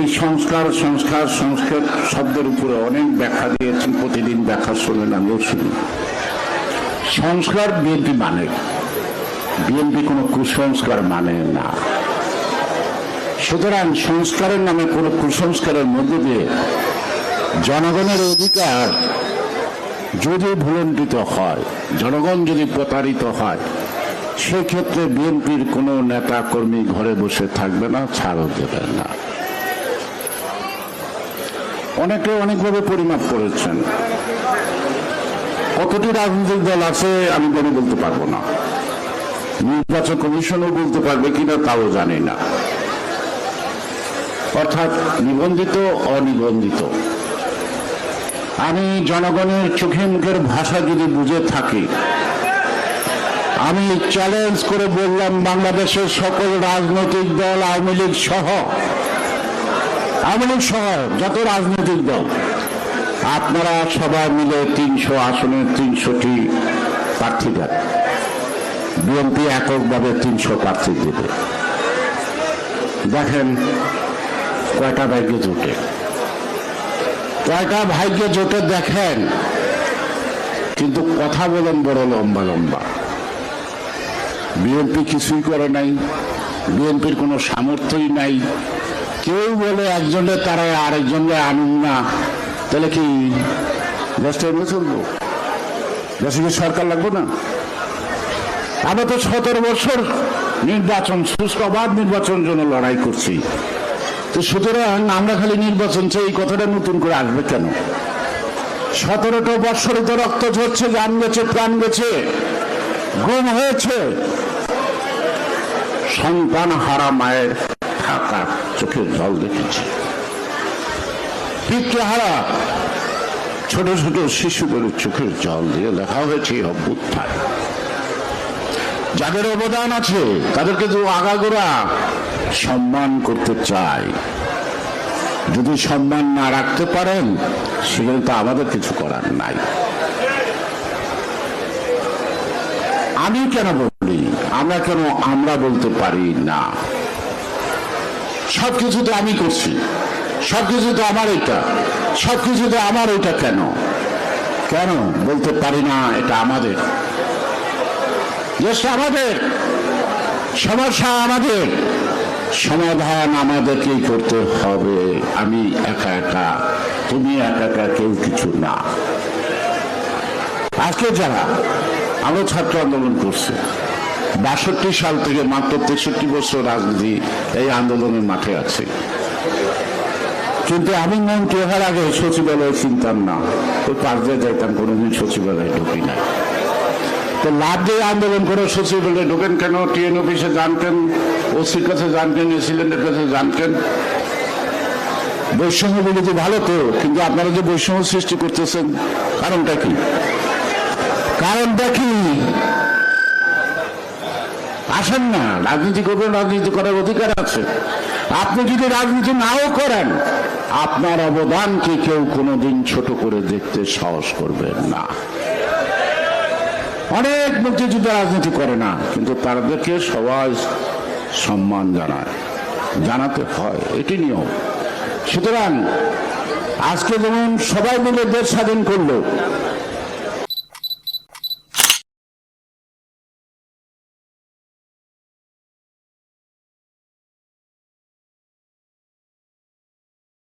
এই সংস্কার সংস্কার সংস্কার শব্দের উপরে অনেক ব্যাখ্যা দিয়েছেন প্রতিদিন ব্যাখ্যা শোনেন আমিও শুনি। সংস্কার বিএনপি মানে বিএনপি কোনো কুসংস্কার মানে না। সুতরাং সংস্কারের নামে কোনো কুসংস্কারের মধ্যে দিয়ে জনগণের অধিকার যদি ভুলণ্ঠিত হয়, জনগণ যদি প্রতারিত হয়, সেক্ষেত্রে বিএনপির কোনো নেতা কর্মী ঘরে বসে থাকবে না, ছাড়ও দেবে না। অনেকে অনেকভাবে পরিমাপ করেছেন। কতটি রাজনৈতিক দল আছে আমি বলে বলতে পারব না। নির্বাচন কমিশনও বলতে পারবে কিনা তাও জানি না। অর্থাৎ নিবন্ধিত, অনিবন্ধিত। আমি জনগণের চোখে মুখের ভাষা যদি বুঝে থাকি, আমি চ্যালেঞ্জ করে বললাম বাংলাদেশের সকল রাজনৈতিক দল, আওয়ামী লীগ সহ আওয়ামী লীগ সহ যত রাজনৈতিক দল, আপনারা সবাই মিলে তিনশো আসনের তিনশোটি প্রার্থী দেন। বিএনপি এককভাবে তিনশো প্রার্থী দেবে। দেখেন কয়টা ভাগ্যে জোটে। কয়টা ভাগ্যে জোটে দেখেন, কিন্তু কথা বলেন বড় লম্বা লম্বা। বিএনপি কিছুই করে নাই, বিএনপির কোনো সামর্থ্যই নাই। কেউ বলে একজনের তারা আরেকজনকে আনুন না, তাহলে কি দেশটা এমনি চলবো? দেশে সরকার লাগবে না? আমরা তো সতেরো বছর নির্বাচন সুস্থ অবাধ নির্বাচনের জন্য লড়াই করছি। তো সুতরাং আমরা খালি নির্বাচন চাই, এই কথাটা নতুন করে আসবে কেন? সতেরোটা বৎসরে তো রক্ত ঝরছে জান গেছে, প্রাণ গেছে গুম হয়েছে। সন্তান হারা মায়ের থাকা চোখের জল দেখেছি। পিতৃ হারা ছোট ছোট শিশুদের চোখের জল দিয়ে লেখা হয়েছে অভ্যুত্থান। যাদের অবদান আছে, তাদেরকে তো আগাগোড়া সম্মান করতে চাই। যদি সম্মান না রাখতে পারেন, সেখানে তো আমাদের কিছু করার নাই। আমি কেন বলি? আমরা কেন আমরা বলতে পারি না? সবকিছু তো আমি করছি। সবকিছু তো আমার এটা। সবকিছু তো আমার এটা কেন? কেন বলতে পারি না, এটা আমাদের। আমাদের। সমস্যা আমাদের। সমাধান আমাদেরকেই করতে হবে। আমি একা একা, তুমি একা একা কেউ কিছু না। আজকে যারা আমরা ছাত্র আন্দোলন করছি বাষট্টি সাল থেকে মাত্র তেষট্টি বছর রাজনীতি এই আন্দোলনের মাঠে আছে। কিন্তু আমি মন্ত্রী হওয়ার আগে সচিবালয়ে চিনতাম না। ওই দিয়ে যাইতাম, কোনোদিন সচিবালয়ে ঢুকি না তো লাভ দিয়ে আন্দোলন করে সচিবালয়ে ঢোকেন কেন? টিএন অফিসে জানতেন, ওসির কাছে জানতেন এসিলেন্টের কাছে জানতেন। বৈষম্য বিরোধী ভালো তো, কিন্তু আপনারা যে বৈষম্য সৃষ্টি করতেছেন, কারণটা কি? কারণটা কি? আসেন না। রাজনীতি করবেন, রাজনীতি করার অধিকার আছে। আপনি যদি রাজনীতি নাও করেন, আপনার অবদানকে কেউ কোনোদিন ছোট করে দেখতে সাহস করবেন না। অনেক মুক্তিযুদ্ধ রাজনীতি করে না, কিন্তু তাদেরকে সবাই সম্মান জানায়। জানাতে হয়, এটি নিয়ম। সুতরাং আজকে যেমন সবাই মিলে দেশ স্বাধীন করল